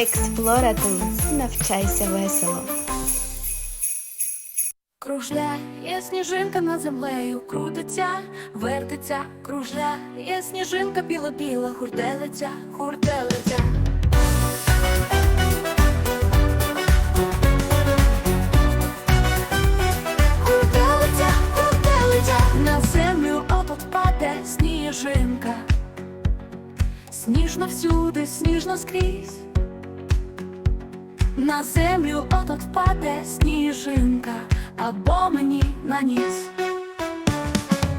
Експлоратунс. Навчайся весело. Кружляє сніжинка над землею, крутиться, вертиться, кружляє сніжинка біла-біла, хурделиця, хурделиця. Хурделиця, хурделиця, на землю отут паде сніжинка. Сніжно всюди, сніжно скрізь. На землю отот впаде сніжинка, або мені на ніс.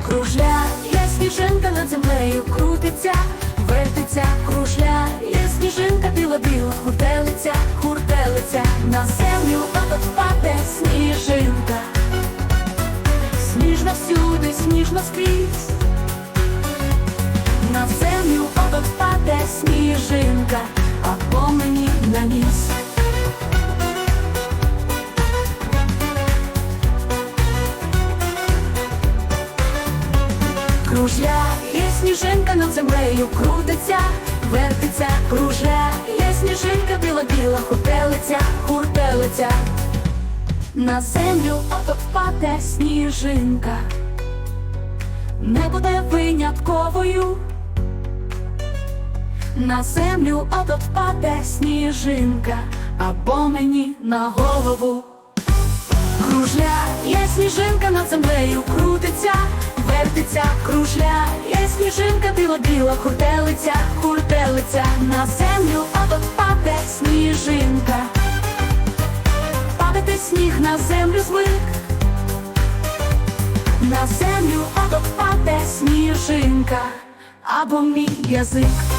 Кружляє сніжинка над землею, крутиться, вертиться, кружляє сніжинка біла-біла, хурделиця, хурделиця, на землю отот впаде сніжинка. Сніжно всюди, сніжно скрізь. На землю отот впаде сніжинка, або мені на ніс. Сніжинка над землею, крутиться, вертиться, кружляє сніжинка біла-біла, хуртелиця, хуртелиця. На землю ото впаде сніжинка, не буде винятковою. На землю ото впаде сніжинка, або мені на голову. Кружляє сніжинка над землею, крутиться, вертиться, кружляє сніжинка біла-біла, хуртелиця, хуртелиця, на землю ото паде сніжинка. Падати сніг на землю звик. На землю ото паде сніжинка, або мій язик.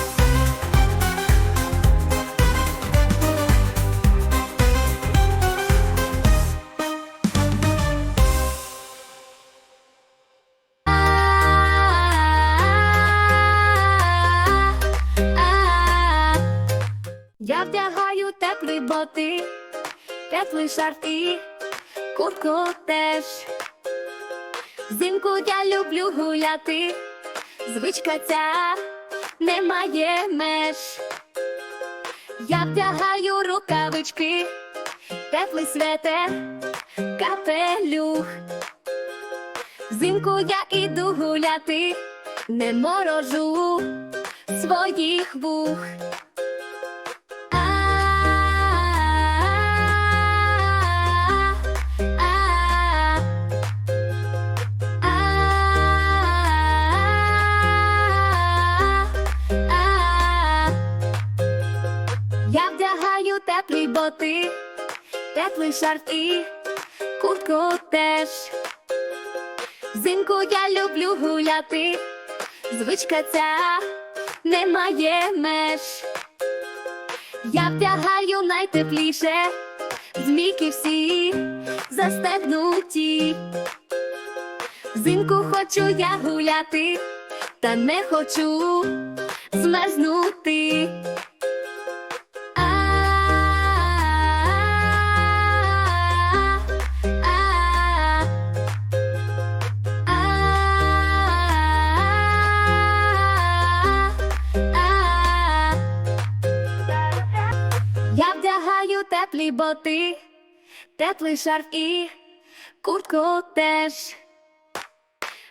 Теплий і куртку теж. Взимку я люблю гуляти, звичка ця не має меж. Я вдягаю рукавички, теплий светер, капелюх. Взимку я іду гуляти, не морожу своїх вух. Теплі теплий шарф і куртку теж. Взимку я люблю гуляти, звичка ця не має меж. Я вдягаю найтепліше, змійки всі застегнуті. Взимку хочу я гуляти, та не хочу змерзнути. Теплий шарф і куртку теж.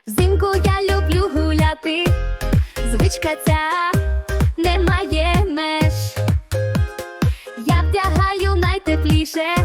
Взимку я люблю гуляти, звичка ця не має меж. Я вдягаю найтепліше,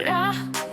Yeah.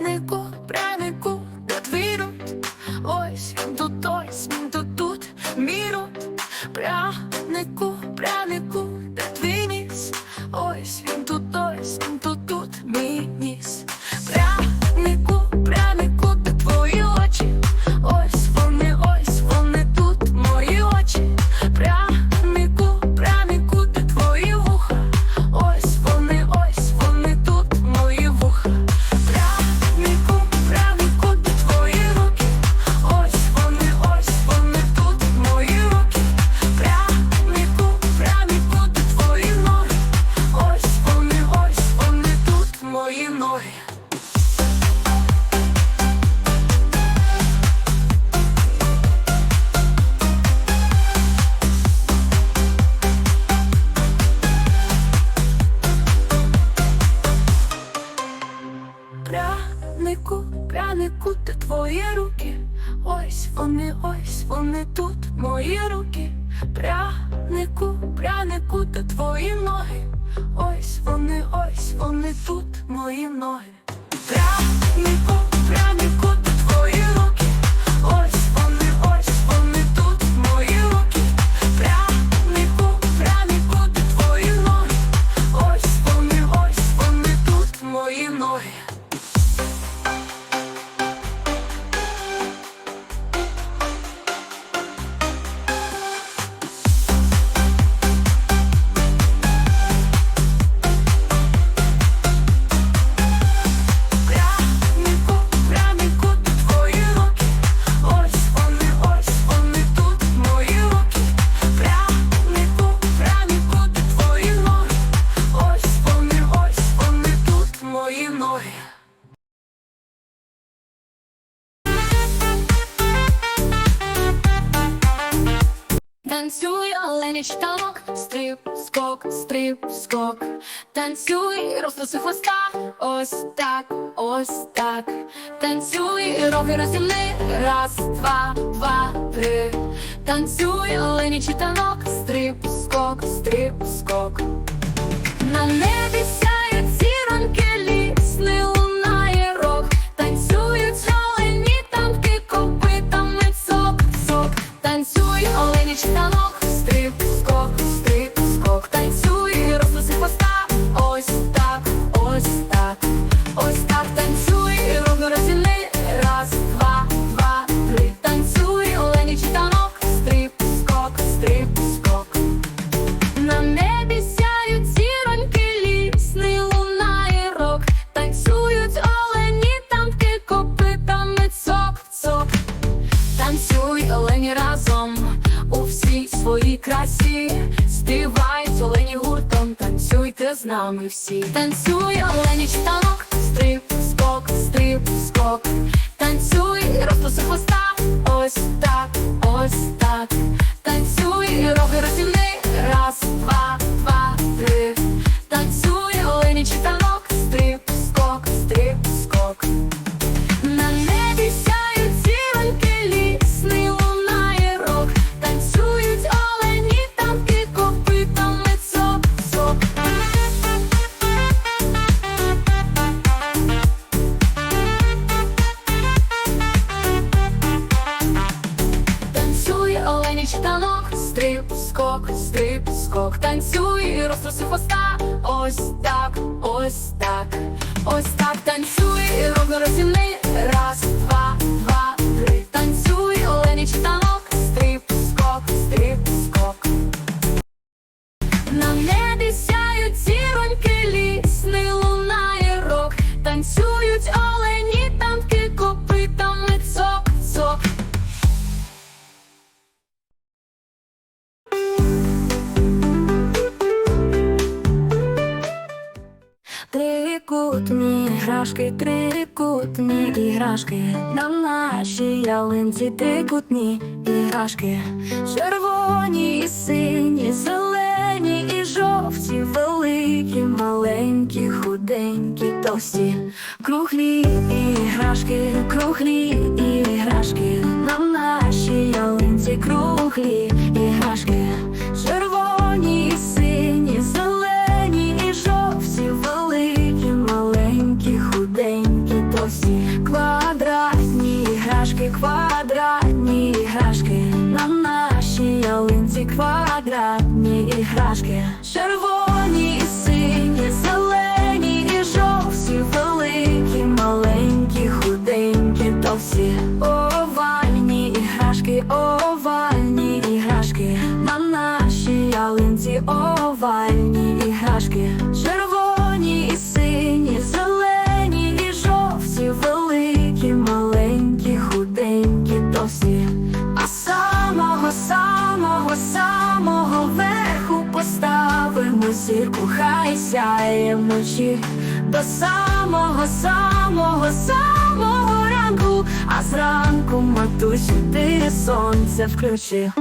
не тут мої ноги. Прям не по. Танцюй, оленічка, стрип, скок, стрип, скок. Танцюй, розтруси хвоста, ось так, ось так. Танцюй, роги розімни, раз, два, два, три. Танцюй, оленічий танок, стрип, скок, стрип, скок. Танцюйте з нами всі, танцюй, оленіч танок, стрип, скок, стрип, скок, танцюй, росту хвоста, ось так, ось так, танцюй, роги розівни. ось так, ось так, ось так танцюй, і розімний раз. іграшки, трикутні іграшки, на нашій ялинці трикутні іграшки, червоні і сині, зелені і жовті, великі, маленькі, худенькі, товсті, круглі іграшки, круглі. квадратні іграшки червоні. Хай сяє вночі до самого, самого, самого ранку, а зранку матусю ти сонце включи.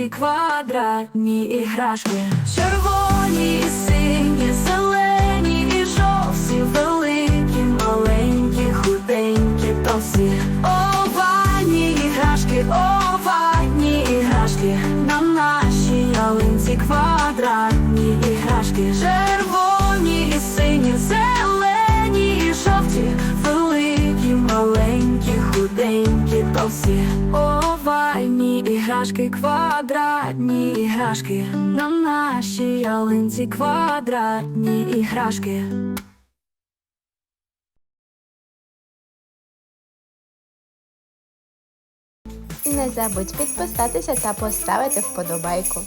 Ялинці квадратні іграшки, червоні сині, зелені і жовті, великі, маленькі, худенькі, то всі овальні іграшки, овальні іграшки, на нашій ялинці квадратні іграшки, червоні і сині, зелені і жовті, великі, маленькі, худенькі, то всі овальні іграшки, квадратні іграшки, на нашій ялинці квадратні іграшки. Не забудь підписатися та поставити вподобайку.